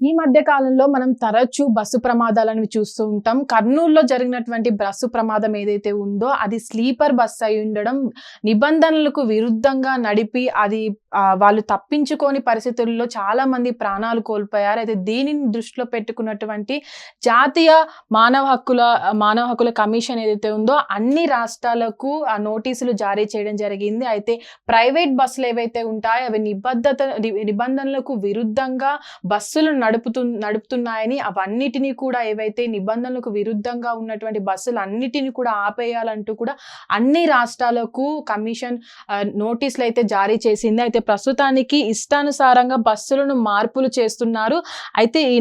ఈ మధ్య కాలంలో మనం తరచూ బస్సు ప్రమాదాలను చూస్తూ ఉంటాం. కర్నూలులో జరిగినటువంటి బస్సు ప్రమాదం ఏదైతే ఉందో అది స్లీపర్ బస్సు అయి ఉండడం నిబంధనలకు విరుద్ధంగా నడిపి అది వాళ్ళు తప్పించుకోని పరిస్థితుల్లో చాలా మంది ప్రాణాలు కోల్పోయారు. అయితే దీనిని దృష్టిలో పెట్టుకున్నటువంటి జాతీయ మానవ హక్కుల మానవ హక్కుల కమిషన్ ఏదైతే ఉందో అన్ని రాష్ట్రాలకు ఆ నోటీసులు జారీ చేయడం జరిగింది. అయితే ప్రైవేట్ బస్సులు ఏవైతే ఉంటాయో అవి నిబద్ధత నిబంధనలకు విరుద్ధంగా బస్సులు నడుపుతు నడుపుతున్నాయని అవన్నిటినీ కూడా ఏవైతే నిబంధనలకు విరుద్ధంగా ఉన్నటువంటి బస్సులు అన్నిటిని కూడా ఆపేయాలంటూ కూడా అన్ని రాష్ట్రాలకు కమిషన్ నోటీసులు అయితే జారీ చేసింది. అయితే ప్రస్తుతానికి ఇష్టానుసారంగా బస్సులను మార్పులు చేస్తున్నారు. అయితే ఈ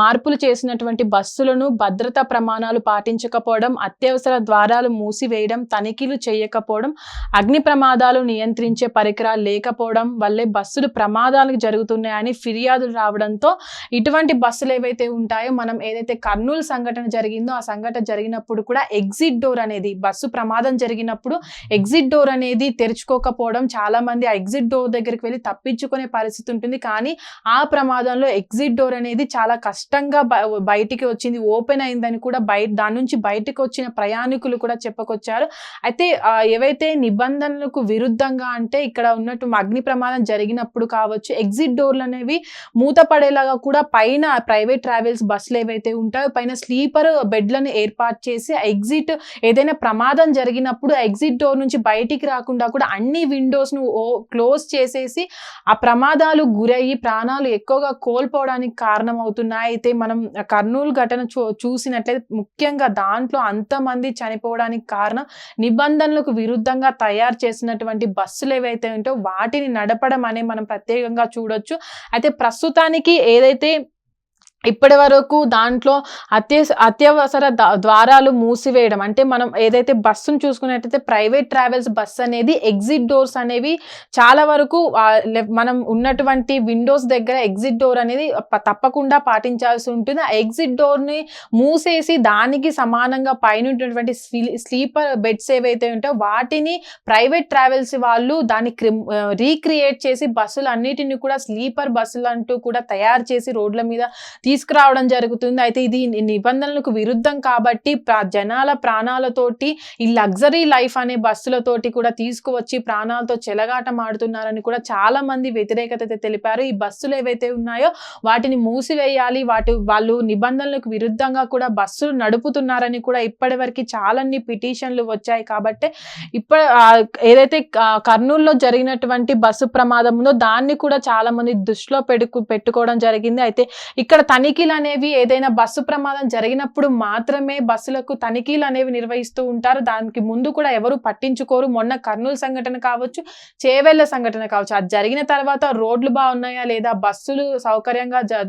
మార్పులు చేసినటువంటి బస్సులను భద్రతా ప్రమాణాలు పాటించకపోవడం అత్యవసర ద్వారాలు మూసివేయడం తనిఖీలు చేయకపోవడం అగ్ని ప్రమాదాలు నియంత్రించే పరికరాలు లేకపోవడం వల్లే బస్సులు ప్రమాదాలకు జరుగుతున్నాయని ఫిర్యాదులు రావడంతో ఇటువంటి బస్సులు ఏవైతే ఉంటాయో మనం ఏదైతే కర్నూలు సంఘటన జరిగిందో ఆ సంఘటన జరిగినప్పుడు కూడా ఎగ్జిట్ డోర్ అనేది బస్సు ప్రమాదం జరిగినప్పుడు ఎగ్జిట్ డోర్ అనేది తెరుచుకోకపోవడం చాలా మంది ఆ ఎగ్జిట్ డోర్ దగ్గరికి వెళ్ళి తప్పించుకునే పరిస్థితి ఉంటుంది. కానీ ఆ ప్రమాదంలో ఎగ్జిట్ డోర్ అనేది చాలా కష్టంగా బ- బయటికి వచ్చింది ఓపెన్ అయిందని కూడా బయట దాని నుంచి బయటకు వచ్చిన ప్రయాణికులు కూడా చెప్పుకొచ్చారు. అయితే ఏవైతే నిబంధనలకు విరుద్ధంగా అంటే ఇక్కడ ఉన్నట్టు అగ్ని ప్రమాదం జరిగినప్పుడు కావచ్చు ఎగ్జిట్ డోర్లు అనేవి మూతపడేలాగా కూడా పైన ప్రైవేట్ ట్రావెల్స్ బస్సులు ఏవైతే ఉంటాయో పైన స్లీపర్ బెడ్లను ఏర్పాటు చేసి ఎగ్జిట్ ఏదైనా ప్రమాదం జరిగినప్పుడు ఎగ్జిట్ డోర్ నుంచి బయటికి రాకుండా కూడా అన్ని విండోస్ను ఓ క్లోజ్ చేసేసి ఆ ప్రమాదాలు గురయ్యి ప్రాణాలు ఎక్కువగా కోల్పోవడానికి కారణం అవుతున్నాయి అయితే మనం కర్నూలు ఘటన చూ చూసినట్లయితే ముఖ్యంగా దాంట్లో అంతమంది చనిపోవడానికి కారణం నిబంధనలకు విరుద్ధంగా తయారు చేసినటువంటి బస్సులు ఏవైతే ఉంటాయో వాటిని నడపడం అనే మనం ప్రత్యేకంగా చూడొచ్చు. అయితే ప్రస్తుతానికి ఏదైతే ఇప్పటి వరకు దాంట్లో అత్య అత్యవసర ద్వారాలు మూసివేయడం. అంటే మనం ఏదైతే బస్సును చూసుకున్నట్టయితే ప్రైవేట్ ట్రావెల్స్ బస్ అనేది ఎగ్జిట్ డోర్స్ అనేవి చాలా వరకు మనం ఉన్నటువంటి విండోస్ దగ్గర ఎగ్జిట్ డోర్ అనేది తప్పకుండా పాటించాల్సి ఉంటుంది. ఆ ఎగ్జిట్ డోర్ని మూసేసి దానికి సమానంగా పైన ఉన్నటువంటి స్లీపర్ బెడ్స్ ఏవైతే ఉంటాయో వాటిని ప్రైవేట్ ట్రావెల్స్ వాళ్ళు దాన్ని రీక్రియేట్ చేసి బస్సులు అన్నిటిని కూడా స్లీపర్ బస్సులు అంటూ కూడా తయారు చేసి రోడ్ల మీద తీసుకురావడం జరుగుతుంది. అయితే ఇది నిబంధనలకు విరుద్ధం కాబట్టి జనాల ప్రాణాలతోటి ఈ లగ్జరీ లైఫ్ అనే బస్సులతోటి కూడా తీసుకువచ్చి ప్రాణాలతో చెలగాటం ఆడుతున్నారని కూడా చాలా మంది వ్యతిరేకత అయితే తెలిపారు. ఈ బస్సులు ఏవైతే ఉన్నాయో వాటిని మూసివేయాలి వాటి వాళ్ళు నిబంధనలకు విరుద్ధంగా కూడా బస్సులు నడుపుతున్నారని కూడా ఇప్పటివరకు చాలాన్ని పిటిషన్లు వచ్చాయి కాబట్టి ఇప్పుడు ఏదైతే కర్నూలులో జరిగినటువంటి బస్సు ప్రమాదం ఉందో దాన్ని కూడా చాలా మంది దృష్టిలో పెట్టుకు పెట్టుకోవడం జరిగింది. అయితే ఇక్కడ తనిఖీలు అనేవి ఏదైనా బస్సు ప్రమాదం జరిగినప్పుడు మాత్రమే బస్సులకు తనిఖీలు అనేవి నిర్వహిస్తూ ఉంటారు. దానికి ముందు కూడా ఎవరు పట్టించుకోరు. మొన్న కర్నూలు సంఘటన కావచ్చు చేవెళ్ళ సంఘటన కావచ్చు అది జరిగిన తర్వాత రోడ్లు బాగున్నాయా లేదా బస్సులు సౌకర్యంగా జ-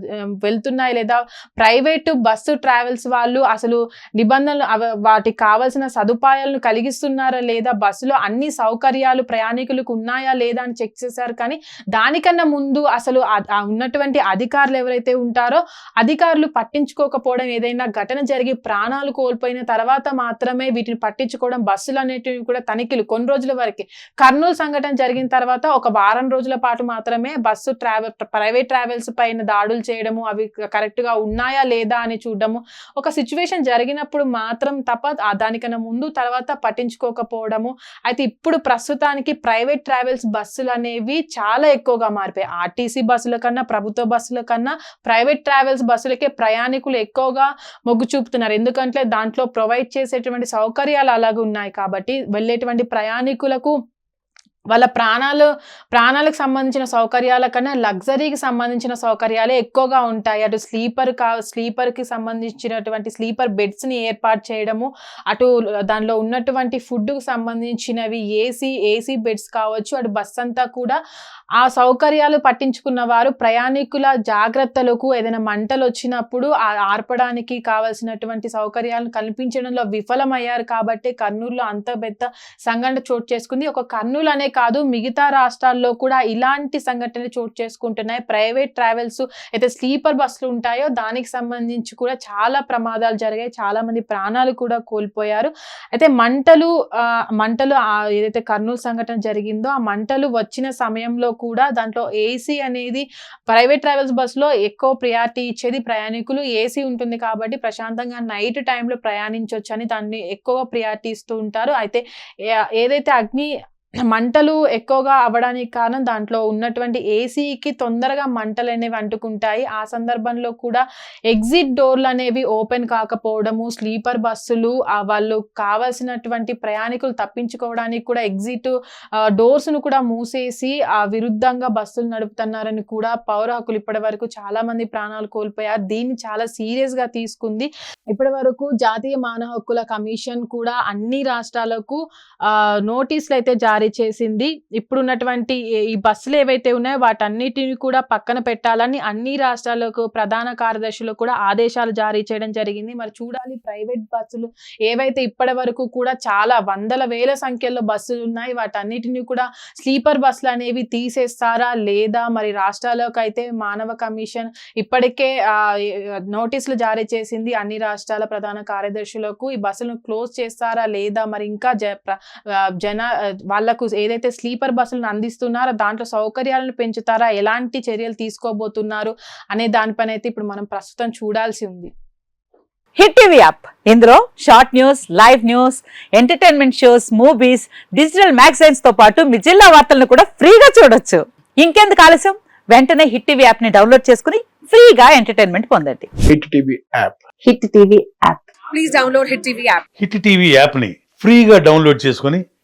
వెళ్తున్నాయా లేదా ప్రైవేటు బస్సు ట్రావెల్స్ వాళ్ళు అసలు నిబంధనలు వాటికి కావాల్సిన సదుపాయాలను కలిగిస్తున్నారా లేదా బస్సులో అన్ని సౌకర్యాలు ప్రయాణికులకు ఉన్నాయా లేదా అని చెక్ చేశారు. కానీ దానికన్నా ముందు అసలు ఉన్నటువంటి అధికారులు ఎవరైతే ఉంటారో అధికారులు పట్టించుకోకపోవడం ఏదైనా ఘటన జరిగి ప్రాణాలు కోల్పోయిన తర్వాత మాత్రమే వీటిని పట్టించుకోవడం బస్సులు అనేటివి కూడా తనిఖీలు కొన్ని రోజుల వరకు. కర్నూలు సంఘటన జరిగిన తర్వాత ఒక వారం రోజుల పాటు మాత్రమే బస్సు ట్రావెల్ ప్రైవేట్ ట్రావెల్స్ పైన దాడులు చేయడము అవి కరెక్ట్గా ఉన్నాయా లేదా అని చూడడము. ఒక సిచ్యువేషన్ జరిగినప్పుడు మాత్రం తప్ప దానికన్నా ముందు తర్వాత పట్టించుకోకపోవడము. అయితే ఇప్పుడు ప్రస్తుతానికి ప్రైవేట్ ట్రావెల్స్ బస్సులు అనేవి చాలా ఎక్కువగా మారిపోయాయి. ఆర్టీసీ బస్సుల కన్నా ప్రభుత్వ బస్సుల కన్నా ప్రైవేట్ ట్రావెల్స్ బస్సులకే ప్రయాణికులు ఎక్కువగా మొగ్గు చూపుతున్నారు. ఎందుకంటే దాంట్లో ప్రొవైడ్ చేసేటువంటి సౌకర్యాలు అలాగే ఉన్నాయి కాబట్టి వెళ్ళేటువంటి ప్రయాణికులకు వాళ్ళ ప్రాణాలు ప్రాణాలకు సంబంధించిన సౌకర్యాల కన్నా లగ్జరీకి సంబంధించిన సౌకర్యాలే ఎక్కువగా ఉంటాయి. అటు స్లీపర్ కా స్లీపర్కి సంబంధించినటువంటి స్లీపర్ బెడ్స్ని ఏర్పాటు చేయడము అటు దానిలో ఉన్నటువంటి ఫుడ్కు సంబంధించినవి ఏసీ ఏసీ బెడ్స్ కావచ్చు అటు బస్ అంతా కూడా ఆ సౌకర్యాలు పట్టించుకున్న వారు ప్రయాణికుల జాగ్రత్తలకు ఏదైనా మంటలు వచ్చినప్పుడు ఆ ఆర్పడానికి కావాల్సినటువంటి సౌకర్యాలను కల్పించడంలో విఫలమయ్యారు కాబట్టి కర్నూలులో అంత పెద్ద సంఘటన చోటు చేసుకుంది. ఒక కర్నూలు అనే కాదు మిగతా రాష్ట్రాల్లో కూడా ఇలాంటి సంఘటనలు చోటు చేసుకుంటున్నాయి. ప్రైవేట్ ట్రావెల్స్ అయితే స్లీపర్ బస్సులు ఉంటాయో దానికి సంబంధించి కూడా చాలా ప్రమాదాలు జరిగాయి. చాలా మంది ప్రాణాలు కూడా కోల్పోయారు. అయితే మంటలు మంటలు ఏదైతే కర్నూలు సంఘటన జరిగిందో ఆ మంటలు వచ్చిన సమయంలో కూడా దాంట్లో ఏసీ అనేది ప్రైవేట్ ట్రావెల్స్ బస్సులో ఎక్కువ ప్రియారిటీ ఇచ్చేది ప్రయాణికులు. ఏసీ ఉంటుంది కాబట్టి ప్రశాంతంగా నైట్ టైంలో ప్రయాణించవచ్చు అని దాన్ని ఎక్కువగా ప్రియారిటీ ఇస్తూ ఉంటారు. అయితే ఏదైతే అగ్ని మంటలు ఎక్కువగా అవ్వడానికి కారణం దాంట్లో ఉన్నటువంటి ఏసీకి తొందరగా మంటలు అనేవి అంటుకుంటాయి. ఆ సందర్భంలో కూడా ఎగ్జిట్ డోర్లు అనేవి ఓపెన్ కాకపోవడము స్లీపర్ బస్సులు వాళ్ళు కావాల్సినటువంటి ప్రయాణికులు తప్పించుకోవడానికి కూడా ఎగ్జిట్ డోర్స్ను కూడా మూసేసి ఆ విరుద్ధంగా బస్సులు నడుపుతున్నారని కూడా పౌర హక్కులు ఇప్పటి వరకు చాలా మంది ప్రాణాలు కోల్పోయారు. దీన్ని చాలా సీరియస్గా తీసుకుంది. ఇప్పటి వరకు జాతీయ మానవ హక్కుల కమిషన్ కూడా అన్ని రాష్ట్రాలకు నోటీసులు అయితే జారీ చేసింది. ఇప్పుడున్నటువంటి ఈ బస్సులు ఏవైతే ఉన్నాయో వాటన్నిటిని కూడా పక్కన పెట్టాలని అన్ని రాష్ట్రాలకు ప్రధాన కార్యదర్శులు కూడా ఆదేశాలు జారీ చేయడం జరిగింది. మరి చూడాలి ప్రైవేట్ బస్సులు ఏవైతే ఇప్పటి వరకు కూడా చాలా వందల వేల సంఖ్యలో బస్సులు ఉన్నాయి. వాటన్నిటిని కూడా స్లీపర్ బస్సులు అనేవి తీసేస్తారా లేదా? మరి రాష్ట్రాలకు అయితే మానవ కమిషన్ ఇప్పటికే నోటీసులు జారీ చేసింది. అన్ని రాష్ట్రాల ప్రధాన కార్యదర్శులకు ఈ బస్సులను క్లోజ్ చేస్తారా లేదా? మరి ఇంకా జ జన వాళ్ళ వాళ్ళకు ఏదైతే స్లీపర్ బస్సులను అందిస్తున్నారో దాంట్లో సౌకర్యాలను పెంచుతారా? ఎలాంటి చర్యలు తీసుకోబోతున్నారు? అనే దానిపైన అయితే ఇప్పుడు మనం ప్రస్తుతం చూడాల్సి ఉంది. Hit TV app. ఇందులో short news live news entertainment shows movies digital మ్యాగజైన్స్తో పాటు మీ జిల్లా వార్తలను కూడా ఫ్రీగా చూడొచ్చు. ఇంకెందుకు ఆలస్యం? వెంటనే హిట్ టీవీ యాప్ని డౌన్లోడ్ చేసుకుని ఫ్రీగా ఎంటర్టైన్మెంట్ పొందండి. Hit TV app. Hit TV app. Please download Hit TV app. Hit TV యాప్ని ఫ్రీగా డౌన్లోడ్ చేసుకొని